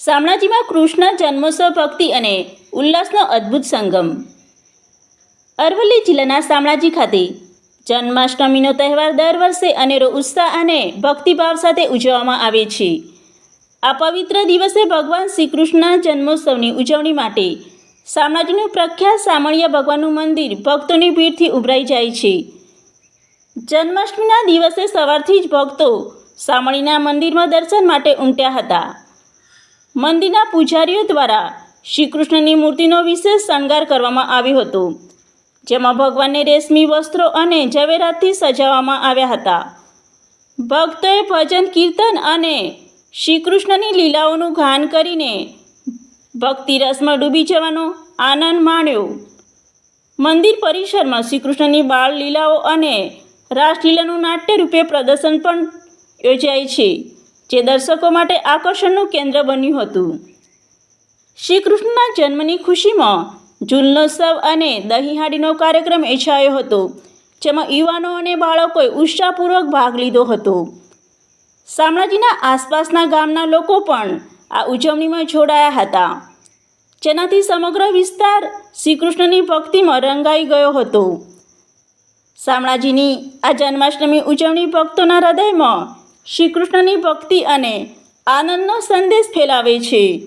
શામળાજીમાં કૃષ્ણ, જન્મોત્સવ ભક્તિ અને ઉલ્લાસનો અદ્ભુત સંગમ. અરવલ્લી જિલ્લાના શામળાજી ખાતે જન્માષ્ટમીનો તહેવાર દર વર્ષે અનેરો ઉત્સાહ અને ભક્તિભાવ સાથે ઉજવવામાં આવે છે. આ પવિત્ર દિવસે ભગવાન શ્રી કૃષ્ણ જન્મોત્સવની ઉજવણી માટે શામળાજીનું પ્રખ્યાત સામળિયા ભગવાનનું મંદિર ભક્તોની ભીડથી ઉભરાઈ જાય છે. જન્માષ્ટમીના દિવસે સવારથી જ ભક્તો સામળીના મંદિરમાં દર્શન માટે ઉમટ્યા હતા. મંદિરના પૂજારીઓ દ્વારા શ્રીકૃષ્ણની મૂર્તિનો વિશેષ શણગાર કરવામાં આવ્યો હતો, જેમાં ભગવાનને રેશમી વસ્ત્રો અને ઝવેરાતથી સજાવવામાં આવ્યા હતા. ભક્તોએ ભજન, કીર્તન અને શ્રીકૃષ્ણની લીલાઓનું ગાન કરીને ભક્તિ રસમાં ડૂબી જવાનો આનંદ માણ્યો. મંદિર પરિસરમાં શ્રીકૃષ્ણની બાળ લીલાઓ અને રાસલીલાનું નાટ્ય રૂપે પ્રદર્શન પણ યોજાય છે. જે દર્શકો માટે આકર્ષણનું કેન્દ્ર બન્યું હતું. શ્રી કૃષ્ણના જન્મની ખુશીમાં જુલનોત્સવ અને દહીંહાડીનો કાર્યક્રમ યોજાયો હતો, જેમાં યુવાનો અને બાળકોએ ઉત્સાહપૂર્વક ભાગ લીધો હતો. શામળાજીના આસપાસના ગામના લોકો પણ આ ઉજવણીમાં જોડાયા હતા. જેનાથી સમગ્ર વિસ્તાર શ્રી કૃષ્ણની ભક્તિમાં રંગાઈ ગયો હતો. શામળાજીની આ જન્માષ્ટમી ઉજવણી ભક્તોના હૃદયમાં શ્રી કૃષ્ણની ભક્તિ અને આનંદનો સંદેશ ફેલાવે છે.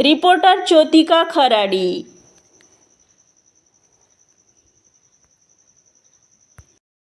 રિપોર્ટર જ્યોતિકા ખરાડી.